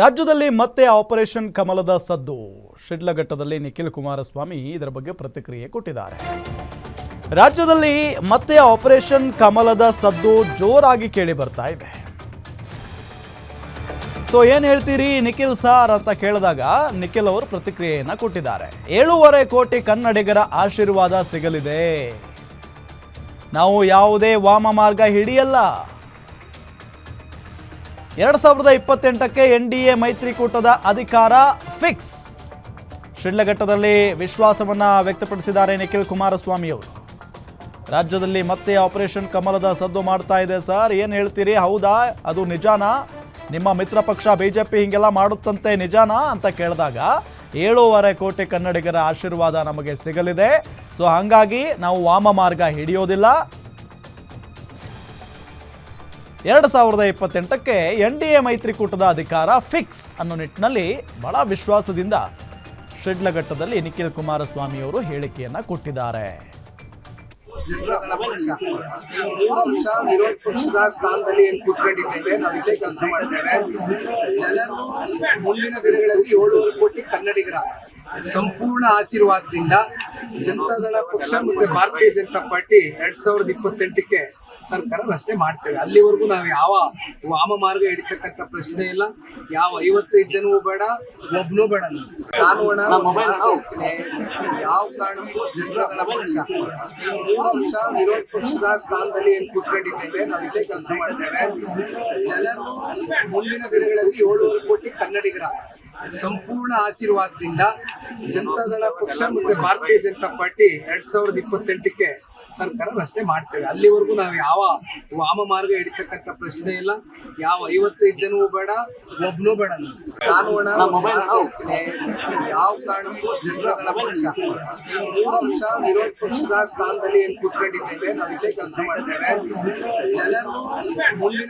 ರಾಜ್ಯದಲ್ಲಿ ಮತ್ತೆ ಆಪರೇಷನ್ ಕಮಲದ ಸದ್ದು. ಶಿಡ್ಲಘಟ್ಟದಲ್ಲಿ ನಿಖಿಲ್ ಕುಮಾರಸ್ವಾಮಿ ಇದರ ಬಗ್ಗೆ ಪ್ರತಿಕ್ರಿಯೆ ಕೊಟ್ಟಿದ್ದಾರೆ. ರಾಜ್ಯದಲ್ಲಿ ಮತ್ತೆ ಆಪರೇಷನ್ ಕಮಲದ ಸದ್ದು ಜೋರಾಗಿ ಕೇಳಿ ಬರ್ತಾ ಇದೆ. ಸೊ ಏನ್ ಹೇಳ್ತೀರಿ ನಿಖಿಲ್ ಸಾರ್ ಅಂತ ಕೇಳಿದಾಗ ನಿಖಿಲ್ ಅವರು ಪ್ರತಿಕ್ರಿಯೆಯನ್ನ ಕೊಟ್ಟಿದ್ದಾರೆ. ಏಳೂವರೆ ಕೋಟಿ ಕನ್ನಡಿಗರ ಆಶೀರ್ವಾದ ಸಿಗಲಿದೆ. ನಾವು ಯಾವುದೇ ವಾಮ ಮಾರ್ಗ ಹಿಡಿಯಲ್ಲ. ಎರಡ್ ಸಾವಿರದ ಇಪ್ಪತ್ತೆಂಟಕ್ಕೆ ಎನ್ ಡಿ ಎ ಮೈತ್ರಿಕೂಟದ ಅಧಿಕಾರ ಫಿಕ್ಸ್. ಶಿಡ್ಲಘಟ್ಟದಲ್ಲಿ ವಿಶ್ವಾಸವನ್ನ ವ್ಯಕ್ತಪಡಿಸಿದ್ದಾರೆ ನಿಖಿಲ್ ಕುಮಾರಸ್ವಾಮಿ ಅವರು. ರಾಜ್ಯದಲ್ಲಿ ಮತ್ತೆ ಆಪರೇಷನ್ ಕಮಲದ ಸದ್ದು ಮಾಡ್ತಾ ಇದೆ ಸರ್. ಏನು ಹೇಳ್ತೀರಿ? ಹೌದಾ? ಅದು ನಿಜಾನಾ? ನಿಮ್ಮ ಮಿತ್ರ ಪಕ್ಷ ಬಿಜೆಪಿ ಹಿಂಗೆಲ್ಲ ಮಾಡುತ್ತಂತೆ ನಿಜಾನಾ ಅಂತ ಕೇಳಿದಾಗ ಏಳೂವರೆ ಕೋಟಿ ಕನ್ನಡಿಗರ ಆಶೀರ್ವಾದ ನಮಗೆ ಸಿಗಲಿದೆ. ಸೊ ಹಾಗಾಗಿ ನಾವು ವಾಮ ಮಾರ್ಗ ಹಿಡಿಯೋದಿಲ್ಲ. ಎರಡು ಸಾವಿರದ ಇಪ್ಪತ್ತೆಂಟಕ್ಕೆ ಎನ್ ಡಿ ಎ ಮೈತ್ರಿಕೂಟದ ಅಧಿಕಾರ ಫಿಕ್ಸ್ ಅನ್ನೋ ನಿಟ್ಟಿನಲ್ಲಿ ಬಹಳ ವಿಶ್ವಾಸದಿಂದ ಶಿಡ್ಲಘಟ್ಟದಲ್ಲಿ ನಿಖಿಲ್ ಕುಮಾರಸ್ವಾಮಿ ಅವರು ಹೇಳಿಕೆಯನ್ನ ಕೊಟ್ಟಿದ್ದಾರೆ. ಜನತಾದಳ ಪಕ್ಷ. ವಿರೋಧ ಪಕ್ಷದ ಸ್ಥಾನದಲ್ಲಿ ಏನ್ ನಾವು ಇಲ್ಲೇ ಕೆಲಸ ಮಾಡ್ತೇವೆ. ಜನರು ಮುಂದಿನ ದಿನಗಳಲ್ಲಿ ಏಳುವರೆ ಕೋಟಿ ಕನ್ನಡಿಗರ ಸಂಪೂರ್ಣ ಆಶೀರ್ವಾದದಿಂದ ಜನತಾದಳ ಪಕ್ಷ ಮತ್ತೆ ಭಾರತೀಯ ಜನತಾ ಪಾರ್ಟಿ ಎರಡ್ ಸಾವಿರದ ಇಪ್ಪತ್ತೆಂಟಕ್ಕೆ ಸರ್ಕಾರ ರಚನೆ ಮಾಡ್ತೇವೆ. ಅಲ್ಲಿವರೆಗೂ ನಾವು ಯಾವ ವಾಮ ಮಾರ್ಗ ಹಿಡಿತಕ್ಕಂಥ ಪ್ರಶ್ನೆ ಇಲ್ಲ. ಯಾವ ಐವತ್ತೈದು ಜನವೂ ಬೇಡ ಒಬ್ನೂ ಬೇಡ ನಾನು ಯಾವ ಕಾರಣಕ್ಕೂ ಜನತಾದಳ ಪಕ್ಷ ಈ ಮೂರು ವರ್ಷ ವಿರೋಧ ಪಕ್ಷದ ಸ್ಥಾನದಲ್ಲಿ ಏನ್ ಕೂತ್ಕೊಂಡಿದ್ದೇವೆ ನಾವು ಇಲ್ಲೇ ಕೆಲಸ ಮಾಡ್ತೇವೆ. ಜನರು ಮುಂದಿನ ದಿನಗಳಲ್ಲಿ ಏಳುವರೆ ಕೋಟಿ ಕನ್ನಡಿಗರ ಸಂಪೂರ್ಣ ಆಶೀರ್ವಾದದಿಂದ ಜನತಾದಳ ಪಕ್ಷ ಮತ್ತೆ ಭಾರತೀಯ ಜನತಾ ಪಾರ್ಟಿ ಎರಡ್ ಸಾವಿರದ ಇಪ್ಪತ್ತೆಂಟಕ್ಕೆ ಸರ್ಕಾರ ರಚನೆ ಮಾಡ್ತೇವೆ. ಅಲ್ಲಿವರೆಗೂ ನಾವು ಯಾವ ವಾಮ ಮಾರ್ಗ ಹಿಡಿತಕ್ಕಂತ ಪ್ರಶ್ನೆ ಇಲ್ಲ. ಯಾವ ಐವತ್ತೈದು ಜನವೂ ಬೇಡ ಒಬ್ನೂ ಬೇಡ ನಾನು ಯಾವ ಕಾರಣಕ್ಕೂ ಜನತಾದಳ ಪಕ್ಷ ಮೂರು ವರ್ಷ ವಿರೋಧ ಪಕ್ಷದ ಸ್ಥಾನದಲ್ಲಿ ಏನ್ ಕೂತ್ಕೊಂಡಿದ್ದೇವೆ ನಾವು ಇಲ್ಲೇ ಕೆಲಸ ಮಾಡ್ತೇವೆ. ಜನರು ಮುಂದಿನ